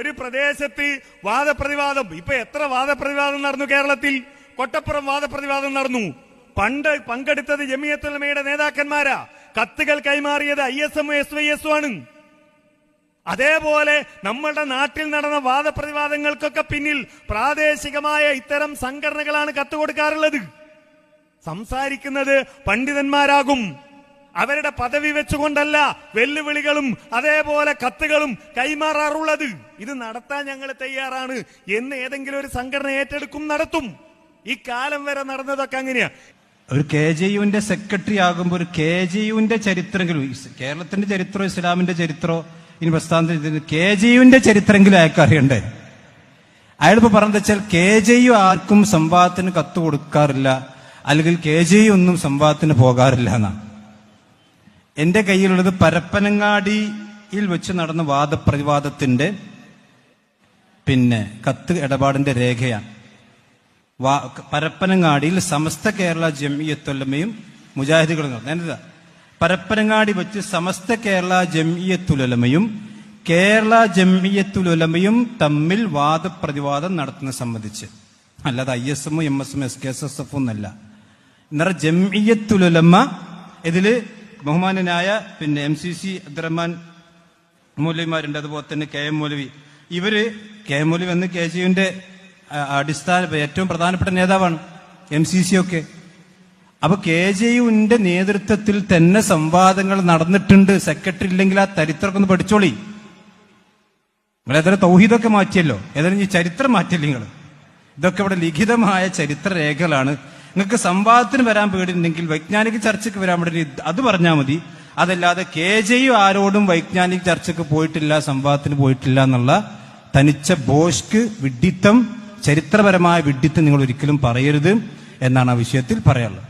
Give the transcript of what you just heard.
ഒരു പ്രദേശത്ത് വാദപ്രതിവാദം. ഇപ്പൊ എത്ര വാദപ്രതിവാദം നടന്നു കേരളത്തിൽ? കൊട്ടപ്പുറം വാദപ്രതിവാദം നടന്നു. പണ്ട് പങ്കെടുത്തത് ജമിയത്തുലമയുടെ നേതാക്കന്മാരാ. കത്തുകൾ കൈമാറിയത് I S M S Y S ആണ്. അതേപോലെ നമ്മളുടെ നാട്ടിൽ നടന്ന വാദപ്രതിവാദങ്ങൾക്കൊക്കെ പിന്നിൽ പ്രാദേശികമായ ഇത്തരം സംഘടനകളാണ് കത്ത് കൊടുക്കാറുള്ളത്. സംസാരിക്കുന്നത് പണ്ഡിതന്മാരാകും. അവരുടെ പദവി വെച്ചുകൊണ്ടല്ല വെല്ലുവിളികളും അതേപോലെ കത്തുകളും കൈമാറാറുള്ളത്. ഇത് നടത്താൻ ഞങ്ങൾ തയ്യാറാണ്. എന്ന് ഏതെങ്കിലും ഒരു സംഘടന ഏറ്റെടുക്കും നടത്തും. ഈ കാലം വരെ നടന്നതൊക്കെ അങ്ങനെയാ. ഒരു കെ ജെ യുവിന്റെ സെക്രട്ടറി ആകുമ്പോൾ ഒരു കെ ജെ യുവിന്റെ ചരിത്രമെങ്കിലും കേരളത്തിന്റെ ചരിത്രമോ ഇസ്ലാമിന്റെ ചരിത്രമോ ഇനി പ്രസ്ഥാനത്തിന് കെ ജെ യുവിന്റെ ചരിത്രമെങ്കിലും അയാൾക്ക് അറിയണ്ടേ? അയാളിപ്പോ പറഞ്ഞത് വെച്ചാൽ കെ ജെ യു ആർക്കും സംവാദത്തിന് കത്ത് കൊടുക്കാറില്ല. അല്ലെങ്കിൽ കെ ജെ യു ഒന്നും സംവാദത്തിന് പോകാറില്ല എന്നാ എന്റെ കയ്യിലുള്ളത് പരപ്പനങ്ങാടിയിൽ വെച്ച് നടന്ന വാദപ്രതിവാദത്തിന്റെ പിന്നെ കത്ത് ഇടപാടിന്റെ രേഖയാണ്. വാ- പരപ്പനങ്ങാടിയിൽ സമസ്ത കേരള ജമിയത്തുലമയും മുജാഹിദുകളും നടന്നു. പരപ്പനങ്ങാടി വെച്ച് സമസ്ത കേരള ജമിയത്തുലമയും കേരള ജമിയത്തുലമയും തമ്മിൽ വാദപ്രതിവാദം നടത്തുന്ന സംബന്ധിച്ച്. അല്ലാതെ ഐ എസ് എമ്മും M S M S K S S F ഒന്നല്ല എന്നാൽ ജമിയത്തുലമ ഇതിൽ ബഹുമാനനായ പിന്നെ എം സി സി അബ്ദുറഹ്മാൻ മൗലവിമാരുണ്ട്. അതുപോലെ തന്നെ കെ എം മൗലവി. ഇവർ കെ എം മൗലവി എന്ന് കെ ജിയുവിന്റെ അടിസ്ഥാന ഏറ്റവും പ്രധാനപ്പെട്ട നേതാവാണ് എം സി സി ഒക്കെ. അപ്പൊ കെ ജെ യുവിന്റെ നേതൃത്വത്തിൽ തന്നെ സംവാദങ്ങൾ നടന്നിട്ടുണ്ട്. സെക്രട്ടറി ഇല്ലെങ്കിൽ ആ ചരിത്രമൊക്കെ ഒന്ന് പഠിച്ചോളി. നിങ്ങൾ ഏതായാലും തൗഹീദൊക്കെ മാറ്റിയല്ലോ? ഏതായാലും ഈ ചരിത്രം മാറ്റിയല്ലേ നിങ്ങൾ? ഇതൊക്കെ ഇവിടെ ലിഖിതമായ ചരിത്ര രേഖകളാണ് നിങ്ങൾക്ക് സംവാദത്തിന് വരാൻ പേടിയുണ്ടെങ്കിൽ വൈജ്ഞാനിക ചർച്ചയ്ക്ക് വരാൻ പേടി അത് പറഞ്ഞാൽ മതി. അതല്ലാതെ കെ ജെ യു ആരോടും വൈജ്ഞാനിക ചർച്ചയ്ക്ക് പോയിട്ടില്ല സംവാദത്തിന് പോയിട്ടില്ല എന്നുള്ള തനിച്ച ബോഷ്ക്ക് വിഡ്ഢിത്തം ചരിത്രപരമായ വിഡ്ഢിത്തം നിങ്ങൾ ഒരിക്കലും പറയരുത് എന്നാണ് ആ വിഷയത്തിൽ പറയാനുള്ളത്.